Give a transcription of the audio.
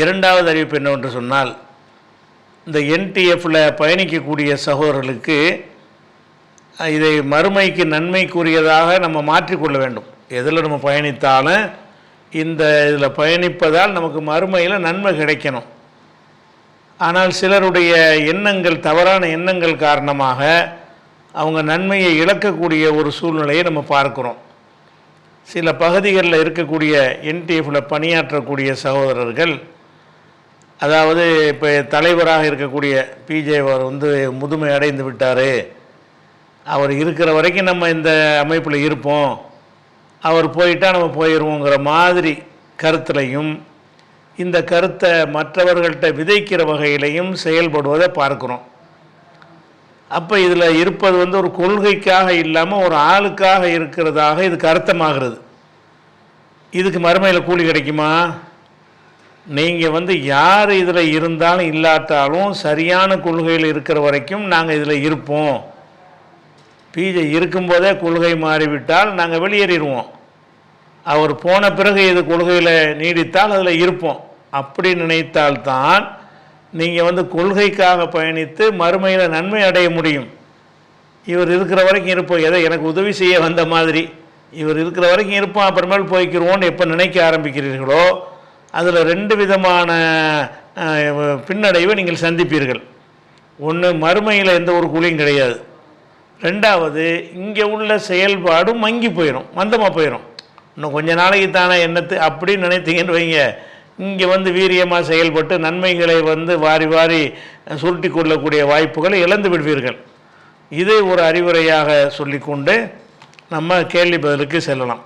இரண்டாவது அறிவிப்பு என்னவென்று சொன்னால் இந்த என்டிஎஃப்பில் பயணிக்கக்கூடிய சகோதரர்களுக்கு இதை மறுமைக்கு நன்மைக்குரியதாக நம்ம மாற்றிக்கொள்ள வேண்டும். எதில் நம்ம பயணித்தாலும் இந்த இதில் பயணிப்பதால் நமக்கு மறுமையில் நன்மை கிடைக்கணும். ஆனால் சிலருடைய எண்ணங்கள் தவறான எண்ணங்கள் காரணமாக அவங்க நன்மையை இழக்கக்கூடிய ஒரு சூழ்நிலையை நம்ம பார்க்குறோம். சில பகுதிகளில் இருக்கக்கூடிய என்டிஎஃப்பில் பணியாற்றக்கூடிய சகோதரர்கள் அதாவது இப்போ தலைவராக இருக்கக்கூடிய பிஜே அவர் வந்து முதுமை அடைந்து விட்டார். அவர் இருக்கிற வரைக்கும் நம்ம இந்த அமைப்பில் இருப்போம். அவர் போயிட்டால் நம்ம போயிடுவோங்கிற மாதிரி கருத்துலையும் இந்த கருத்தை மற்றவர்கள்ட்ட விதைக்கிற வகையிலையும் செயல்படுவதை பார்க்குறோம். அப்போ இதில் இருப்பது வந்து ஒரு கொள்கைக்காக இல்லாமல் ஒரு ஆளுக்காக இருக்கிறதாக இதுக்கு அர்த்தமாகிறது இதுக்கு மறுமையில் கூலி கிடைக்குமா? நீங்கள் வந்து யார் இதில் இருந்தாலும் இல்லாட்டாலும் சரியான கொள்கையில் இருக்கிற வரைக்கும் நாங்கள் இதில் இருப்போம். பிஜே இருக்கும்போதே கொள்கை மாறிவிட்டால் நாங்கள் வெளியேறிடுவோம். அவர் போன பிறகு இது கொள்கையில் நீடித்தால் அதில் இருப்போம். அப்படி நினைத்தால்தான் நீங்கள் வந்து கொள்கைக்காக பயணித்து மறுமையில் நன்மை அடைய முடியும். இவர் இருக்கிற வரைக்கும் இருப்போம். எதை எனக்கு உதவி செய்ய வந்த மாதிரி. இவர் இருக்கிற வரைக்கும் இருப்போம். அப்புறமேல் போய்க்கிறோன்னு எப்போ நினைக்க ஆரம்பிக்கிறீர்களோ அதில் ரெண்டு விதமான பின்னடைவை நீங்கள் சந்திப்பீர்கள். ஒன்று மறுமையில் எந்த ஒரு கூலியும் கிடையாது. ரெண்டாவது இங்கே உள்ள செயல்பாடும் மங்கி போயிடும் மந்தமாக போயிடும் இன்னும் கொஞ்ச நாளைக்கு தானே என்னத்து அப்படின்னு நினைத்தீங்கன்னு வைங்க. இங்கே வந்து வீரியமாக செயல்பட்டு நன்மைகளை வந்து வாரி வாரி சுருட்டி கொள்ளக்கூடிய வாய்ப்புகளை இழந்து விடுவீர்கள். இதை ஒரு அறிவுரையாக சொல்லிக்கொண்டு நம்ம கேள்வி பதிலுக்கு செல்லலாம்.